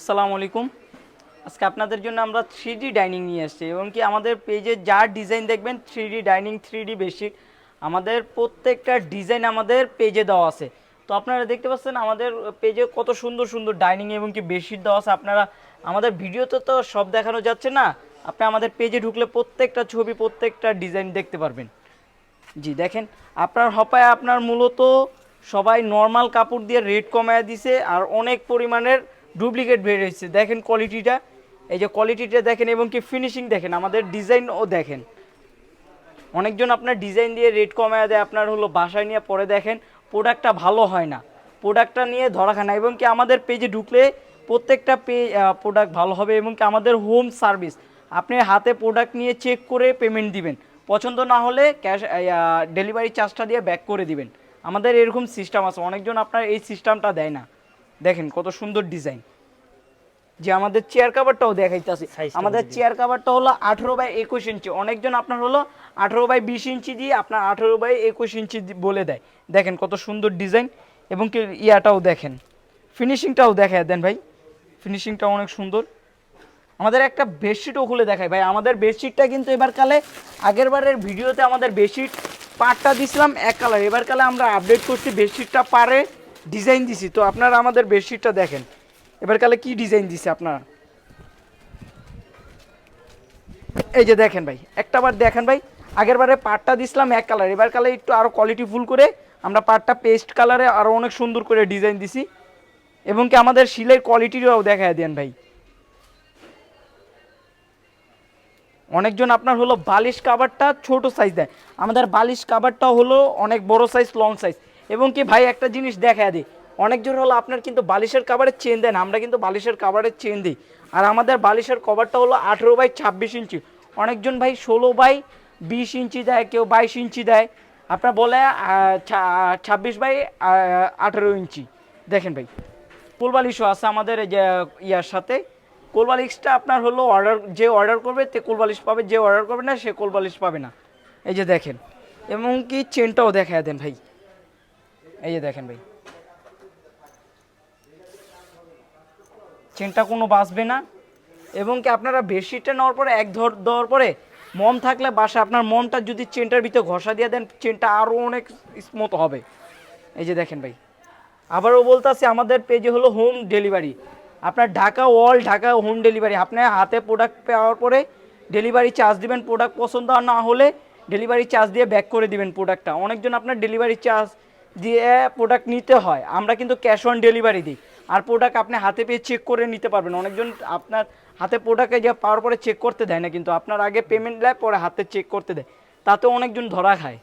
আসসালামু আলাইকুম। আজকে আপনাদের জন্য আমরা থ্রি ডাইনিং নিয়ে এসেছি এবং কি আমাদের পেজে যার ডিজাইন দেখবেন থ্রি ডাইনিং থ্রি বেডশিট আমাদের প্রত্যেকটা ডিজাইন আমাদের পেজে দেওয়া আছে। তো আপনারা দেখতে পাচ্ছেন আমাদের পেজে কত সুন্দর সুন্দর ডাইনিং এবং কি বেডশিট দেওয়া আছে। আপনারা আমাদের ভিডিওতে তো সব দেখানো যাচ্ছে না, আপনি আমাদের পেজে ঢুকলে প্রত্যেকটা ছবি, প্রত্যেকটা ডিজাইন দেখতে পারবেন। জি, দেখেন, আপনার হপায় আপনার মূলত সবাই নর্মাল কাপড় দিয়ে রেট কমায় দিছে আর অনেক পরিমাণের ডুপ্লিকেট বের হয়েছে। দেখেন কোয়ালিটিটা এই যে কোয়ালিটিটা দেখেন এবং কি ফিনিশিং দেখেন, আমাদের ডিজাইনও দেখেন। অনেকজন আপনার ডিজাইন দিয়ে রেট কমায় দেয়, আপনার হলো বাসায় নিয়ে পরে দেখেন প্রোডাক্টটা ভালো হয় না। প্রোডাক্টটা নিয়ে ধরা খায় না, এবং কি আমাদের পেজে ঢুকলে প্রত্যেকটা পে প্রোডাক্ট ভালো হবে এবং কি আমাদের হোম সার্ভিস আপনি হাতে প্রোডাক্ট নিয়ে চেক করে পেমেন্ট দিবেন। পছন্দ না হলে ক্যাশ ডেলিভারি চার্জটা দিয়ে ব্যাক করে দিবেন। আমাদের এরকম সিস্টেম আছে, অনেকজন আপনার এই সিস্টেমটা দেয় না। দেখেন কত সুন্দর ডিজাইন। যে আমাদের চেয়ার কাভারটাও দেখাইতেছি। আমাদের চেয়ার কাভারটা হলো আঠেরো বাই একুশ ইঞ্চি। অনেকজন আপনার হলো আঠেরো বাই বিশ ইঞ্চি দিয়ে আপনার আঠেরো বাই একুশ ইঞ্চি বলে দেয়। দেখেন কত সুন্দর ডিজাইন এবং কি ইয়াটাও দেখেন। ফিনিশিংটাও দেখায় দেন ভাই। ফিনিশিংটা অনেক সুন্দর। আমাদের একটা বেডশিটও খুলে দেখায় ভাই। আমাদের বেডশিটটা কিন্তু এবার কালে আগের বারের ভিডিওতে আমাদের বেডশিট পার্টটা দিছিলাম এক কালার। এবার কালে আমরা আপডেট করছি বেডশিটটা পারে ডিজাইন দিছি, তো আপনারা আমাদের বেডশিটটা দেখেন। এবার কালে কি ডিজাইন দিছে আপনারা? এই যে দেখেন ভাই, একটা বার দেখেন ভাই, আগের বারে পাটটা দিছিলাম এক কালার, এবার কালে একটু আরও কোয়ালিটি ফুল করে আমরা পাটটা পেস্ট কালারে আরও অনেক সুন্দর করে ডিজাইন দিছি। এবং কি আমাদের শিলের কোয়ালিটিটাও দেখায় দেন ভাই। অনেকজন আপনার হলো বালিশ কাভারটা ছোট সাইজ দেয়, আমাদের বালিশ কাভারটা হলো অনেক বড় সাইজ লং সাইজ এবং কি ভাই একটা জিনিস দেখা দিই। অনেকজন হলো আপনার কিন্তু বালিশের কাভারের চেন দেন, আমরা কিন্তু বালিশের কাভারের চেন দিই। আর আমাদের বালিশের কভারটা হলো আঠেরো বাই ছাব্বিশ ইঞ্চি। অনেকজন ভাই ষোলো বাই বিশ ইঞ্চি দেয়, কেউ বাইশ ইঞ্চি দেয়। আপনার বলে ছাব্বিশ বাই আঠেরো ইঞ্চি। দেখেন ভাই কুলবালিশও আছে আমাদের ইয়ার সাথে। কোলবালিশটা আপনার হলো অর্ডার যে অর্ডার করবে, তে কোলবালিশ পাবে, যে অর্ডার করবে না, সে কোলবালিশ পাবে না। এই যে দেখেন, এবং কি চেনটাও দেখায় দেন ভাই। এই যে দেখেন ভাই। চেনটা কোনো বাঁচবে না। এবং কি আপনারা বেডশিটটা নেওয়ার পরে, এক ধর দেওয়ার পরে মম থাকলে বাসা, আপনার মমটা যদি চেনটার ভিতরে ঘষা দিয়ে দেন, চেনটা আরও অনেক স্মুথ হবে। এই যে দেখেন ভাই। আবারও বলতে বলতেছি, আমাদের পেজে হলো হোম ডেলিভারি আপনার ঢাকা ওয়াল ঢাকা হোম ডেলিভারি আপনার হাতে প্রোডাক্ট পাওয়ার পরে ডেলিভারি চার্জ দিবেন প্রোডাক্ট পছন্দ না হলে ডেলিভারি চার্জ দিয়ে ব্যাক করে দিবেন প্রোডাক্টটা অনেকজন আপনার ডেলিভারি চার্জ দিয়ে প্রোডাক্ট নিতে হয়। আমরা কিন্তু ক্যাশ অন ডেলিভারি দিই। আর প্রোডাক্ট আপনি হাতে পেয়ে চেক করে নিতে পারবেন। অনেকজন আপনার হাতে প্রোডাক্টে যা পাওয়ার পরে চেক করতে দেয় না, কিন্তু আপনার আগে পেমেন্ট দেয় পরে হাতে চেক করতে দেয়। তাতে অনেকজন ধরা খায়।